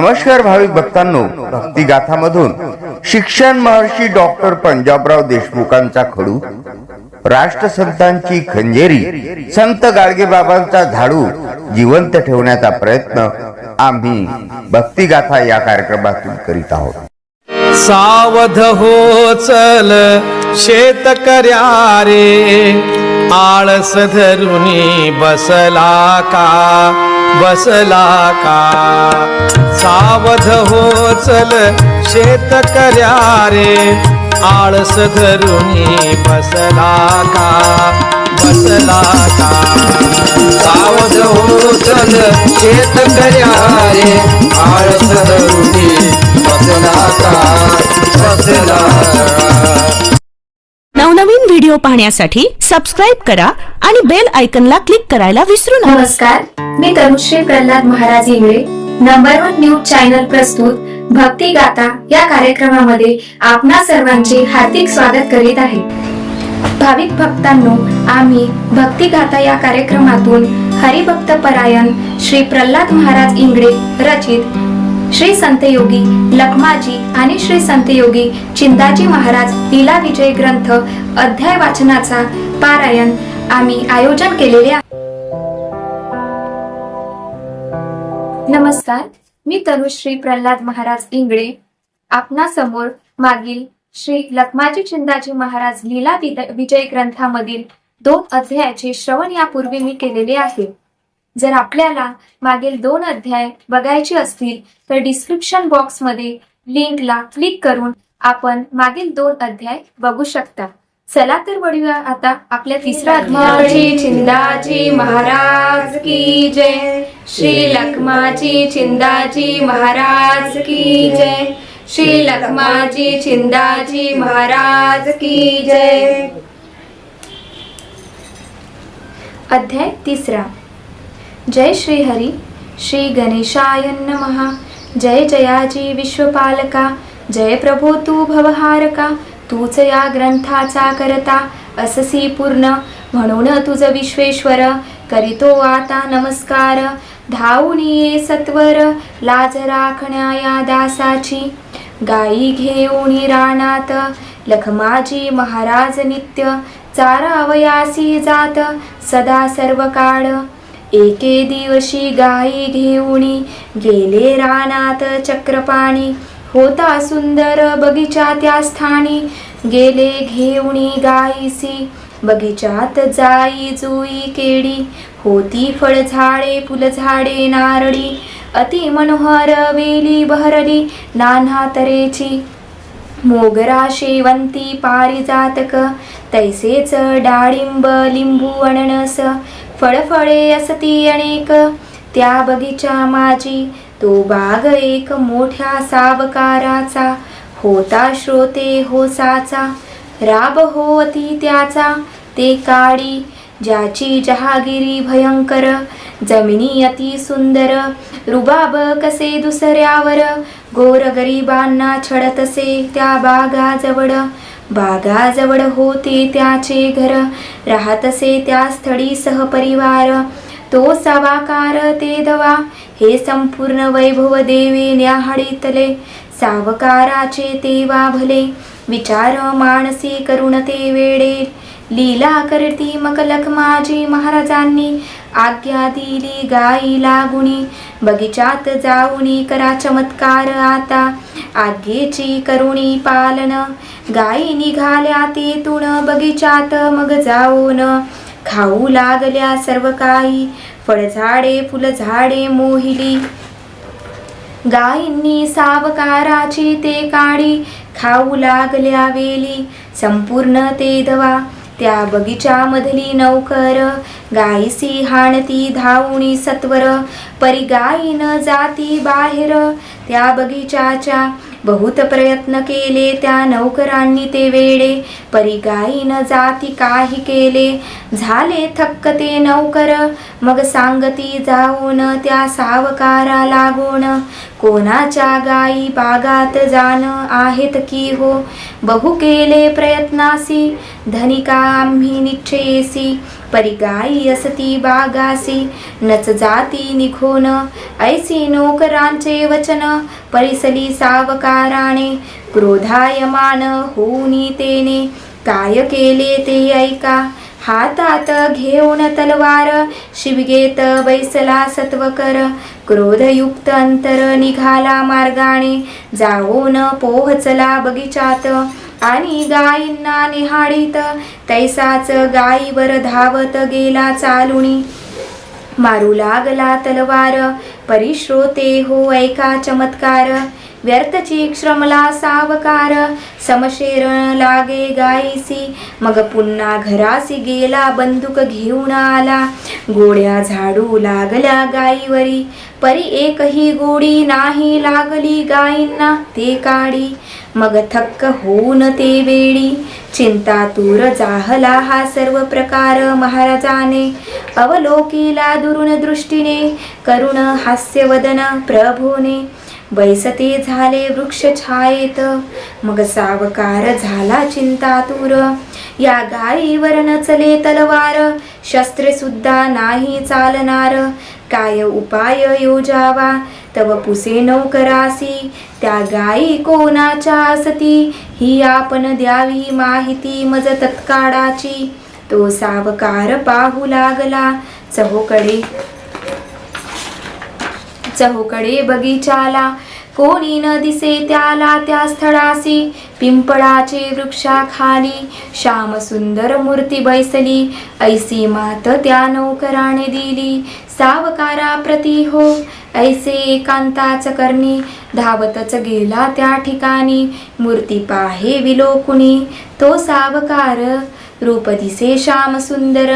नमस्कार भाविक भक्तांनो भक्ती गाथामधून शिक्षण महर्षी डॉक्टर पंजाबराव देशमुखांचा खडू राष्ट्रसंतांची खंजेरी संत गाडगेबाबांचा झाडू जिवंत ठेवण्याचा प्रयत्न आम्ही भक्ती गाथा या कार्यक्रमातून करीत आहोत. सावध हो चल शेतकऱ्या रे आळस धरुनी बसला का? बसला का? सावध हो चल शेतकऱ्या रे आळस धरुनी बसला का? बसला का? सावध हो चल शेतकऱ्या रे आळस धरुनी बसला का? बसला का? नवनवीन व्हिडिओ पाहण्यासाठी सबस्क्राईब करा आणि बेल आयकनला क्लिक करायला विसरू नका. नमस्कार. मी Tanushree Pralhad Maharaj Ingale number one news channel प्रस्तुत भक्ती गाता या कार्यक्रमामध्ये आपणा सर्वांचे हार्दिक स्वागत करीत आहे. भाविक भक्तांनो आम्ही भक्ती गाता या कार्यक्रमातून हरिभक्त परायण श्री प्रल्हाद महाराज इंगळे रचित श्री संतयोगी लखमाजी आणि श्री संतयोगी चिंताजी महाराज लीला विजय ग्रंथ अध्याय वाचनाचा पारायण आम्ही आयोजन केलेले आहे. नमस्कार मी तनुश्री प्रल्हाद महाराज इंगळे. आपणासमोर मागील श्री लखमाजी चिंदाजी महाराज लीला विद- विजय ग्रंथामधील दोन अध्यायाचे श्रवण यापूर्वी मी केलेले आहे. जर आपल्याला मागील दोन अध्याय बघायचे असतील तर डिस्क्रिप्शन बॉक्समध्ये लिंकला क्लिक करून आपण मागील दोन अध्याय बघू शकता. चला तर वळूया आता आपल्या तिसरा अध्याय चिंदाजी महाराज की जय. श्री लखमाजी चिंदाजी महाराज की जय. श्री लखमाजी चिंदाजी महाराज की जय. अध्याय तिसरा. जय श्री हरी श्री गणेशाय नमः. जय जयाजी विश्वपालका. जय प्रभो तू भवहारका. तूच या ग्रंथाचा करता अससी पूर्ण. म्हणून तुझ विश्वेश्वर करीतो आता नमस्कार. धावून ये सत्वर लाज राखण्या या दासाची. गाई घेऊन रानात लखमाजी महाराज नित्य. चारावयासी जात सदा सर्व काळ. एके दिवशी गाई घेऊनी गेले रानात चक्रपाणी. होता सुंदर बगीचा त्या स्थानी. गेले घेऊणी गाईसी बगीचात जाई जुई केडी. होती फळझाडे फुलझाडे नारळी अति मनोहर वेली बहरली नाना तरेची मोगरा शेवंती पारिजातक तैसेच डाळिंब लिंबू अननस. फळफळे असती अनेक त्या बगीचा माझी तो बाग एक मोठ्या सावकाराचा होता श्रोते होसाचा. राब होती त्याचा ते काळी ज्याची जहागिरी भयंकर. जमिनी अति सुंदर रुबाब कसे दुसऱ्यावर. गोर गरिबांना छडतसे त्या बागाजवळ. बागाजवळ होते त्याचे घर राहतसे त्या स्थळी सहपरिवार तो सावाकार ते दवा. हे संपूर्ण वैभव देवे न्याहाळीतले. सावकाराचे तेवा भले. विचार मानसी करुण ते वेळे लीला करती मग लखमाजी महाराजांनी. आज्ञा दिली गाई लागुनी बगीचात जाऊनी करा चमत्कार आता. आज्ञेची करुणी पालन. गाई निघाल्या तेतून बगीचात मग जाऊन. खाऊ लागल्या सर्व काही. फळझाडे फुलझाडे मोहिली. गायींनी सावकाराची ते काळी खाऊ लागल्या वेली. संपूर्ण ते दवा त्या बगीचामधली नौकर. गायीसी हाणती धावणी सत्वर. परी जाती बाहेर त्या बगीचाच्या बहुत प्रयत्न केले त्या नौकरांनी ते वेडे. परी गायी न जाती काही केले. झाले थक्क ते नौकर. मग सांगती जाऊन त्या सावकारा लागून कोणाच्या गाई बागात जाण आहेत की हो? बहु केले प्रयत्नासी. धनिका आम्ही निश्चयेसी. परिगायी असती बागासी नच जाती निघोन ऐसी नोकरांचे वचन परिसली सावकाराने क्रोधायमान होऊनी तेने काय केले ते ऐका हातात घेऊन तलवार शिवगेत बैसला सत्वकर क्रोधयुक्त अंतर निघाला मार्गाने जाऊन पोहचला बगीचात आणि गायींना निहाळीत तैसाच गायीवर धावत गेला चालुणी. मारू लागला तलवार परिश्रोते हो ऐका चमत्कार. व्यर्थची श्रमला सावकार समशेर लागे गायीसी मग पुन्हा घरासी गेला बंदूक घेऊन आला. गोड्या झाडू लागल्या गायीवरी परी एकही गोडी नाही लागली गायींना ते काढी मग थक्क होऊन ते वेळी चिंतातूर जाहला हा सर्व प्रकार महाराजाने. अवलोकीला दुरुण दृष्टीने करुण हास्यवदन प्रभूने. बैसते झाले वृक्ष छायेत. मग सावकार झाला चिंतातूर या गायीवर नचले तलवार. शस्त्रे सुद्धा नाही चालणार. काय उपाय योजावा? तव पुसे नौकरासी त्या गायी कोणाच्या असती ही आपण द्यावी माहिती मज तत्काळाची. तो सावकार पाहू लागला. चहोकडे चहूकडे बगीचाला. कोणी न दिसे त्याला त्या स्थळासी पिंपळाचे वृक्षाखाली. श्याम सुंदर मूर्ती बैसली ऐसी मात त्या नौकराने दिली. सावकारा प्रती हो ऐसे एकांताच करणी. धावतच गेला त्या ठिकाणी. मूर्ती पाहे विलोकुणी तो सावकार रूपदिसे श्याम सुंदर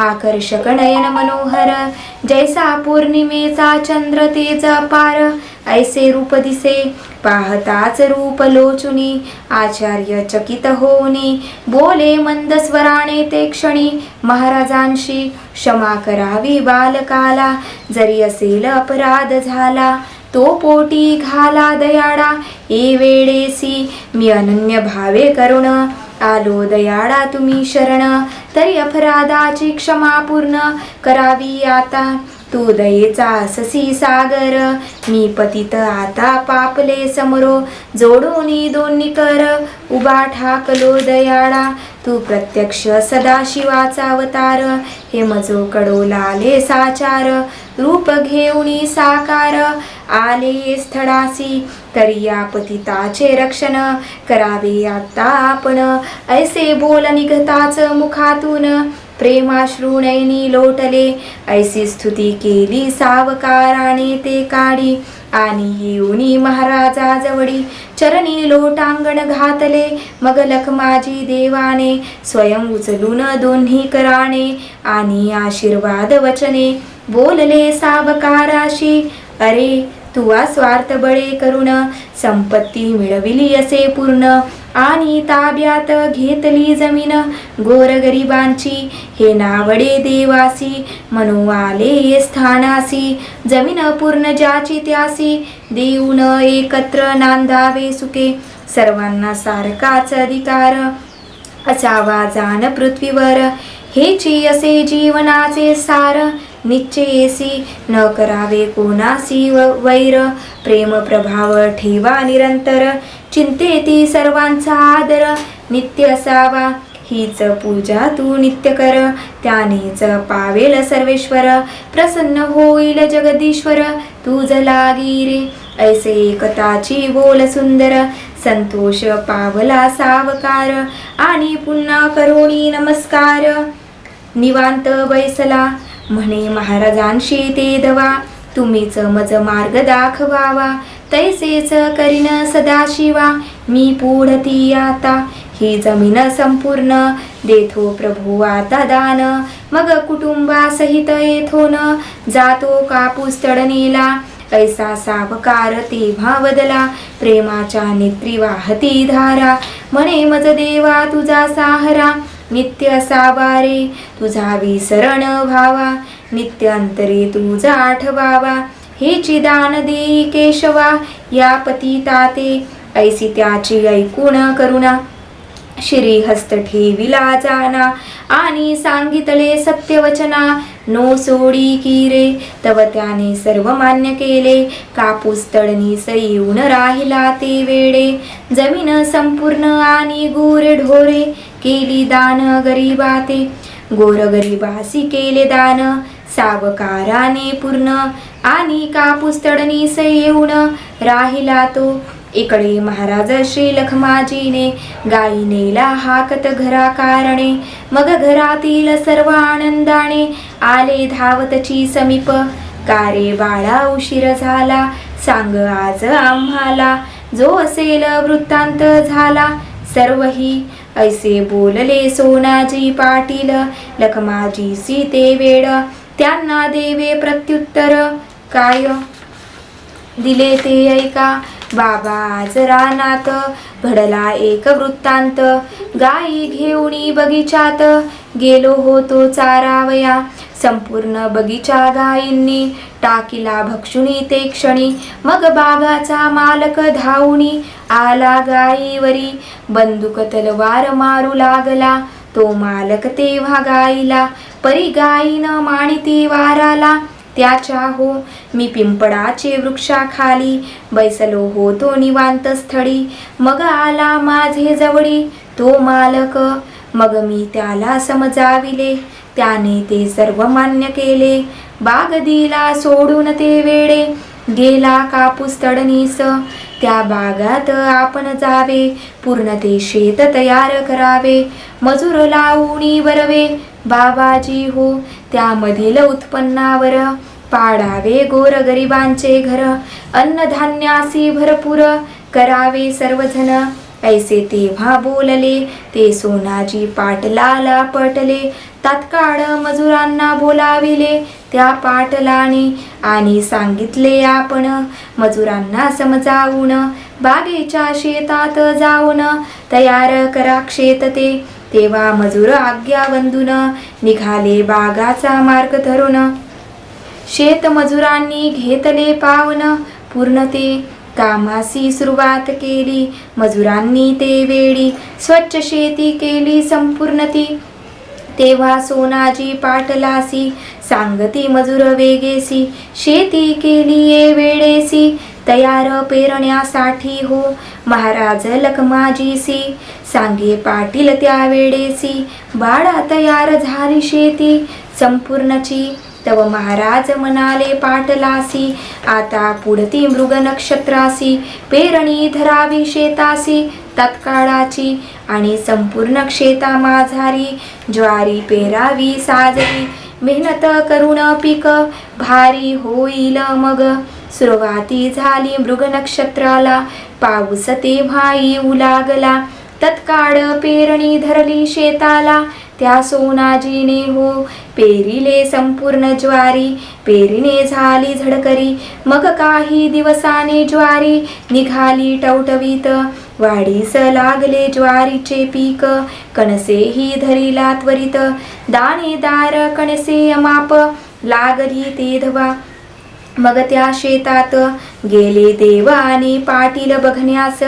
आकर्षक नयन मनोहर जैसा पौर्णिमेचा चंद्र तेज पार ऐसे रूप दिसे पाहताच रूप लोचुनी आचार्य चकित होऊनी बोले मंद स्वराने ते क्षणी महाराजांशी क्षमा करावी बालकाला जरी असेल अपराध झाला तो पोटी घाला दयाडा ए वेळेसी मी अनन्य भावे करुण आलो दयाळा तुम्ही शरण तरी अपराधाची क्षमा पूर्ण करावी आता. तू दयेचा ससी सागर मी पतित आता पापले समरो जोडोनी दोन्ही कर उभा ठाकलो दयाळा तू प्रत्यक्ष सदाशिवाचा अवतार हे मजो कडो लाले साचार रूप घेऊनी साकार आले स्थळासी तरी या पतिताचे रक्षण करावे आता आपण ऐसे बोल निघताच मुखातून प्रेमाश्रुणैनी लोटले ऐसी स्तुती केली सावकाराने ते काढी आणि येऊनी महाराजा जवळी चरणी लोटांगण घातले. मग लखमाजी देवाने स्वयं उचलून दोन्ही कराणे. आणि आशीर्वाद वचने बोलले सावकाराशी अरे तुवा स्वार्थ बळे करुण संपत्ती मिळविली असे पूर्ण. आणि ताब्यात घेतली जमीन. गोरगरिबांची हे नावडे देवासी म्हणू आले स्थानासी. जमीन पूर्ण ज्याची त्यासी देऊन एकत्र नांदावे सुके. सर्वांना सारखाच अधिकार असावा जाण पृथ्वीवर. हेची असे जीवनाचे सार निश्चयेसी न करावे कोणासी व वैर. प्रेम प्रभाव ठेवा निरंतर. चिंतेती सर्वांचा आदर. नित्य असावा. हीच पूजा तू नित्य कर. त्यानेच पावेल सर्वेश्वर. प्रसन्न होईल जगदीश्वर. तुझ लागी रे. ऐसे एकताची बोल सुंदर. संतोष पावला सावकार. आणि पुन्हा करोणी नमस्कार. निवांत बैसला. म्हणे महाराजांशी ते दवा. तुम्हीच मज मार्ग दाखवावा. तैसेच करीन सदाशिवा मी पुढती आता. ही जमीन संपूर्ण देथो प्रभू आता दान. मग कुटुंबासहित येथो न जातो कापूस तडणीला ऐसा सावकार तेव्हा बदला प्रेमाच्या नेत्री वाहती धारा. म्हणे मज देवा तुझा साहरा नित्य सावारे तुझा विसरण व्हावा. नित्य अंतरे तुझा आठवावा. हे चिदान केशवा या पतिता ते ऐसी त्याची ऐकून करुणा. श्रीहस्त ठेविला जाना आणि सांगितले सत्यवचना. नो सोडी की रे तव त्याने सर्व मान्य केले. कापूस तळणी येऊन राहिला ते वेडे. जमीन संपूर्ण आणि गोरे ढोरे. केली दान गरीबाते. गोर गरीबासी केले दान. सावकाराने पूर्ण आणि कापूस तडणीस येऊन राहिला तो. इकडे महाराज श्री लखमाजीने गाई नेला हाकत घरा कारणे मग घरातील सर्व आनंदाने आले धावतची समीप. कारे बाळा उशीर झाला सांग आज आम्हाला जो असेल वृत्तांत झाला. सर्वही ऐसे बोलले सोनाजी पाटील लखमाजी सीते वेळ त्यांना देवे प्रत्युत्तर. काय? दिले ते ऐका. बाबा आज रानात घडला एक वृत्तांत. गाई घेऊनी बगीचात गेलो होतो चारावया. संपूर्ण बगीचा गायींनी टाकीला भक्षुणी ते क्षणी. मग बागाचा मालक धावणी आला गायीवरी बंदूक तलवार मारू लागला. तो मालक तेव्हा गाईला परी गाईन माणिती वाराला. त्याच्या हो मी पिंपळाचे वृक्षाखाली बैसलो होतो निवांत स्थळी. मग आला माझे जवळी तो मालक. मग मी त्याला समजाविले त्याने ते सर्व मान्य केले. बाग दिला सोडून ते वेडे गेला कापूस तडनीस त्या बागात आपण जावे पूर्ण ते शेत तयार करावे. मजूर लावणी बरवे बाबाजी हो त्यामधील उत्पन्नावर पाडावे गोरगरिबांचे घर. अन्नधान्यासी भरपूर करावे सर्वजण. ऐसे तेव्हा बोलले ते सोनाजी पाटलाला पटले. तात्काळ मजुरांना बोलाविले. त्या पाटलाने आणि सांगितले आपण मजुरांना समजावून बागेच्या शेतात जाऊन तयार करा शेत ते. तेव्हा मजूर आज्ञा बंधून निघाले बागाचा मार्ग धरून. शेतमजुरांनी घेतले पावन पूर्ण ते कामासी सुरुवात केली. मजुरांनी ते वेळी स्वच्छ शेती केली संपूर्ण ती. तेव्हा सोनाजी पाटलासी सांगती मजूर वेगेसी शेती केली वेळेसी तयार पेरण्यासाठी हो महाराज लखमाजीसी सांगे पाटील त्या वेळेसी बाळा तयार झाली शेती संपूर्णची तव महाराज म्हणाले पाटलासी आता पुढती मृग नक्षत्रासी पेरणी धरावी शेतासी तत्काळाची आणि संपूर्ण क्षेता माझारी ज्वारी पेरावी साजरी. मेहनत करून पीक भारी होईल मग. सुरुवाती झाली मृग नक्षत्राला. पाऊस तेव्हा येऊ लागला. तत्काळ पेरणी धरली शेताला. त्या सोनाजीने हो पेरिले संपूर्ण ज्वारी. पेरीने झाली झडकरी. मग काही दिवसाने ज्वारी निघाली टवटवीत. वाढीस लागले ज्वारीचे पीक कणसेही धरिला त्वरित. दाणेदार कणसे अमाप लागली ते धवा. मग त्या शेतात गेले देव आणि पाटील बघण्यास.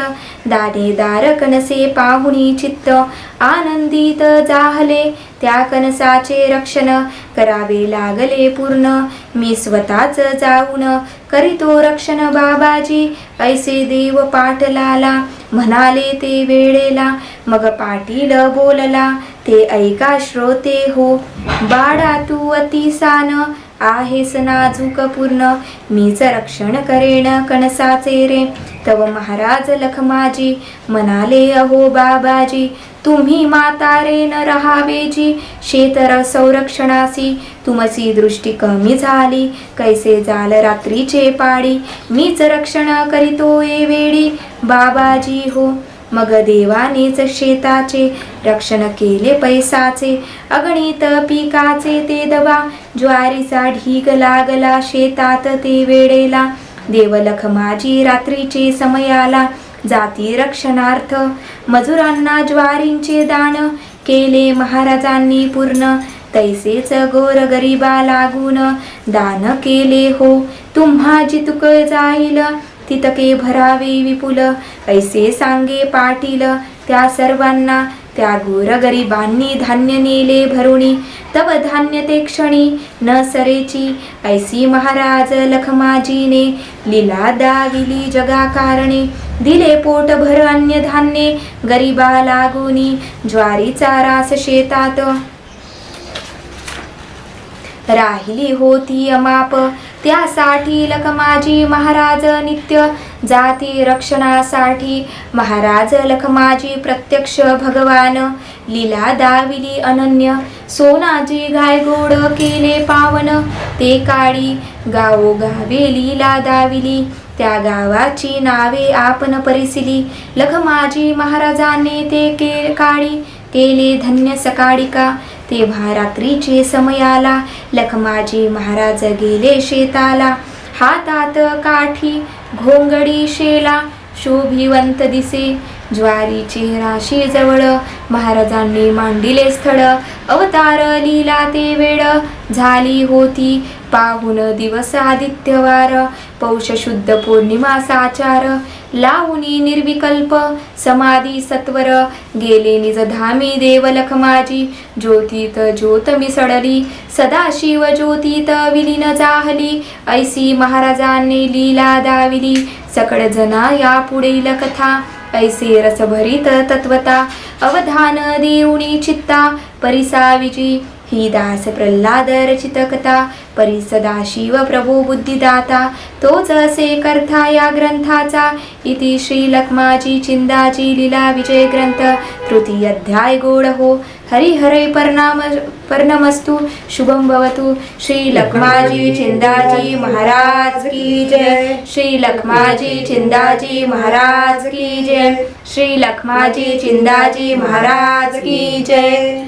दानेदार कणसे पाहुणी चित्त आनंदित जाहले. त्या कणसाचे रक्षण करावे लागले पूर्ण. मी स्वतःच जाऊन करीतो रक्षण बाबाजी. ऐसे देव पाटलाला म्हणाले ते वेळेला. मग पाटील बोलला ते ऐका श्रोते हो बाळा तू अतिसान आहेस नाजूक पूर्ण. मीच रक्षण करेन कणसाचे रे. तव महाराज लखमाजी म्हणाले अहो बाबाजी तुम्ही मातारे न रहावेजी. शेतर संरक्षणासी तुमची दृष्टी कमी झाली. कैसे जाल रात्रीचे पाडी. मीच रक्षण करीतो ए वेळी बाबाजी हो. मग देवानेच शेताचे रक्षण केले पैसाचे अगणित पिकाचे ते दवा ज्वारीचा ढीग लागला शेतात ते वेळेला देवलख माझी रात्रीचे समयाला जाती रक्षणार्थ मजुरांना ज्वारींचे दान केले महाराजांनी पूर्ण. तैसेच गोर गरिबा लागून दान केले हो तुम्हा जितुक जाईल तितके भरावे विपुल. ऐसे सांगे पाटील. त्या सर्वांना त्या गोर गरिबांनी धान्य नेले भरुणी. तव धान्य ते क्षणी न सरेची. ऐसी महाराज लखमाजीने लीला दाविली जगा कारणे दिले पोट भर अन्य धान्ये गरिबा लागुनी. ज्वारीचा रास शेतात. राहिली होती अमाप. त्यासाठी लखमाजी महाराज नित्य जाती रक्षणासाठी. महाराज लखमाजी प्रत्यक्ष भगवान. लीला दाविली अनन्य. सोनाजी गायगोड केले पावन. ते काळी गावोगावे लीला दाविली. त्या गावाची नावे आपण परिसिली. लखमाजी महाराजांनी ते के काळी केले धन्य सकाळिका. तेव्हा रात्रीचे समयाला लखमाजी महाराज गेले शेताला. हातात काठी घोंगडी शेला. शोभिवंत दिसे. ज्वारीचे राशी जवळ महाराजांनी मांडिले स्थळ. अवतार लीला ते वेळ. झाली होती पाहून दिवस आदित्यवार. पौष शुद्ध पौर्णिमा साचार लावणी निर्विकल्प समाधी सत्वर. गेले निज धामी देवलख माझी ज्योतीत ज्योत मिसळली. सदाशिव ज्योतीत विलीन जाहली. ऐसी महाराजांनी लीला दाविली. सकळ जना या पुढील कथा ऐसे रसभरित तत्वता. अवधान देऊणी चित्ता. परिसाविजी ही दास प्रल्हाद रचित कथा परिसदा शिव प्रभो बुद्धिदाता तोच असे करता या ग्रंथाचा. इति श्री लक्माजी चिंदाजी लीला विजय ग्रंथ तृतीय अध्याय गोड हो. हरि हरे परिणाम शुभम भवतु. श्री लक्माजी चिंदाजी महाराज की जय. श्री लक्माजी चिंदाजी महाराज की जय. श्री लक्माजी चिंदाजी महाराज की जय.